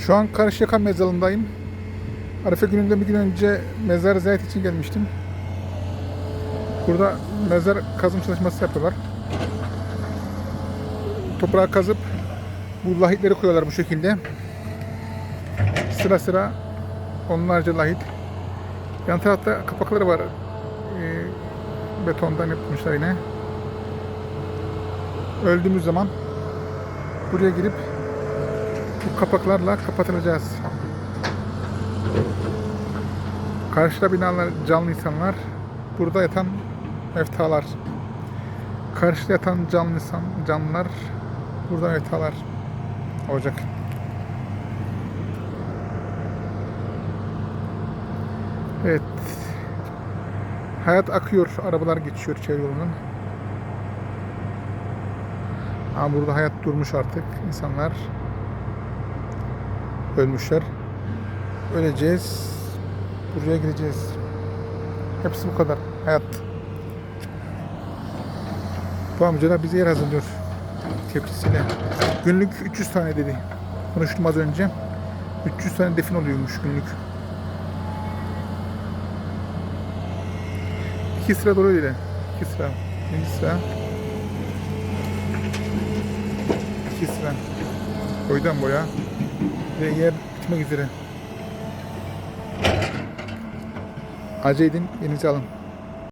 Şu an Karşıyaka mezarındayım. Arife gününden bir gün önce mezar ziyaret için gelmiştim. Burada mezar kazım çalışması yapıyorlar. Toprağa kazıp bu lahitleri koyuyorlar bu şekilde. Sıra sıra onlarca lahit. Yan tarafta kapakları var. Ee, betondan yapmışlar yine. Öldüğümüz zaman buraya girip bu kapaklarla kapatılacağız. Karşıda binalar canlı insanlar. Burada yatan meftalar. Karşıda yatan canlı insan, canlılar. Burada meftalar olacak. Evet. Hayat akıyor. Arabalar geçiyor çevre yolunun. Ama burada hayat durmuş artık. İnsanlar ölmüşler. Öleceğiz. Buraya gideceğiz. Hepsi bu kadar. Hayat. Bu amca da bize yer hazırlıyor. Tepsisiyle. Günlük 300 tane dedi. Konuştum az önce. 300 tane defin oluyormuş günlük. İki sıra dolu öyle. İki sıra. Birinci sıra. İki sıra. Boydan boya. Ve yer bitmek üzere. Acele edin, elinize alın.